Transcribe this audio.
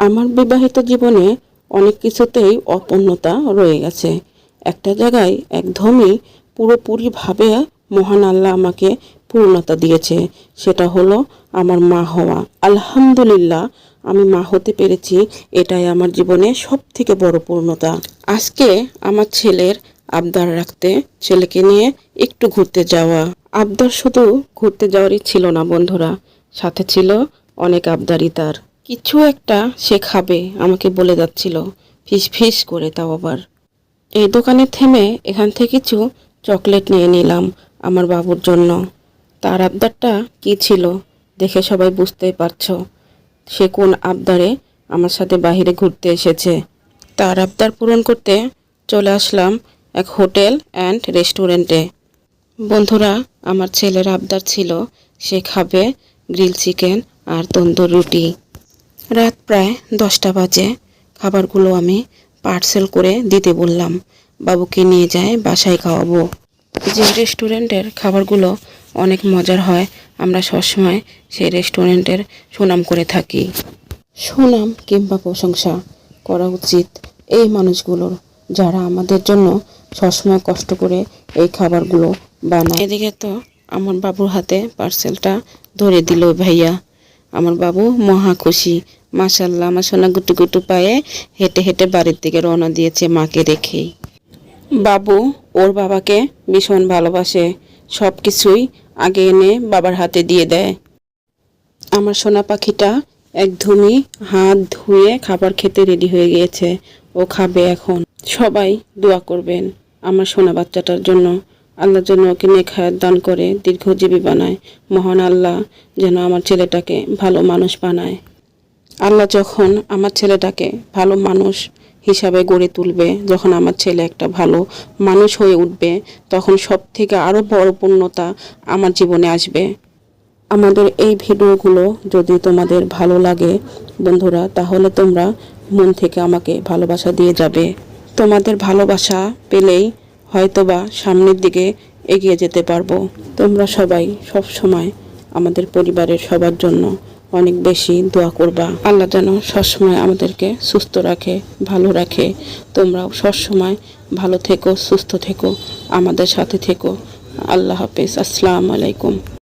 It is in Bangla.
আমার বিবাহিত জীবনে অনেক কিছুতেই অপূর্ণতা রয়ে গেছে। একটা জায়গায় একদমই পুরোপুরিভাবে মহান আল্লাহ আমাকে পূর্ণতা দিয়েছে। সেটা হলো আমার মা হওয়া। আলহামদুলিল্লাহ, আমি মা হতে পেরেছি। এটাই আমার জীবনে সব থেকে বড় পূর্ণতা। আজকে আমার ছেলের আবদার রাখতে ছেলেকে নিয়ে একটু ঘুরতে যাওয়া। আবদার শুধু ঘুরতে যাওয়ারই ছিল না বন্ধুরা, সাথে ছিল অনেক আবদারই তার। কিছু একটা সে খাবে, আমাকে বলে যাচ্ছিল। ফিস ফিস করে তাও আবার। এই দোকানে থেমে এখান থেকে কিছু চকলেট নিয়ে নিলাম আমার বাবুর জন্য। তার আবদারটা কি ছিল দেখে সবাই বুঝতেই পারছ। সে কোন আবদারে আমার সাথে বাইরে ঘুরতে এসেছে। তার আবদার পূরণ করতে চলে আসলাম এক হোটেল অ্যান্ড রেস্টুরেন্টে। বন্ধুরা, আমার ছেলের আবদার ছিল সে খাবে গ্রিল চিকেন আর তন্দুর রুটি। রাত প্রায় দশটা বাজে। খাবারগুলো আমি পার্সেল করে দিতে বললাম। বাবুকে নিয়ে যায়, বাসায় খাওয়াবো। যে রেস্টুরেন্টের খাবারগুলো অনেক মজার হয়, আমরা সবসময় সেই রেস্টুরেন্টের সুনাম করে থাকি। সুনাম কিংবা প্রশংসা করা উচিত এই মানুষগুলোর, যারা আমাদের জন্য সবসময় কষ্ট করে এই খাবারগুলো বানায়। এদিকে তো আমার বাবুর হাতে পার্সেলটা ধরে দিল ভাইয়া। আমার বাবু মহা খুশি মাশাল্লাহ আমার সোনা গুটু গুটু পায়ে হেঁটে হেঁটে বাড়ির দিকে রওনা দিয়েছে মাকে রেখেই। বাবু, ওর বাবাকে ভীষণ ভালোবাসে সব কিছুই আগে এনে বাবার হাতে দিয়ে দেয়। আমার সোনা পাখিটা একদমই হাত ধুয়ে খাবার খেতে রেডি হয়ে গিয়েছে, ও খাবে এখন। সবাই দোয়া করবেন আমার সোনা বাচ্চাটার জন্য। আল্লাহ যেন ওকে নেখায়াত দান করে, দীর্ঘজীবী বানায়। মহান আল্লাহ যেন আমার ছেলেটাকে ভালো মানুষ বানায়। আল্লাহ যখন আমার ছেলেটাকে ভালো মানুষ হিসাবে গড়ে তুলবে, যখন আমার ছেলে একটা ভালো মানুষ হয়ে উঠবে, তখন সব থেকে আরও বড় পূর্ণতা আমার জীবনে আসবে। আমাদের এই ভিডিওগুলো যদি তোমাদের ভালো লাগে বন্ধুরা, তাহলে তোমরা মন থেকে আমাকে ভালোবাসা দিয়ে যাবে। তোমাদের ভালোবাসা পেলেই হয়তোবা সামনের দিকে এগিয়ে যেতে পারব। তোমরা সবাই সব সময় আমাদের পরিবারের সবার জন্য অনেক বেশি দোয়া করবা। আল্লাহ যেন সবসময় আমাদেরকে সুস্থ রাখে, ভালো রাখে। তোমরাও সবসময় ভালো থেকো, সুস্থ থেকো, আমাদের সাথে থেকো। আল্লাহ হাফেজ। আসসালামু আলাইকুম।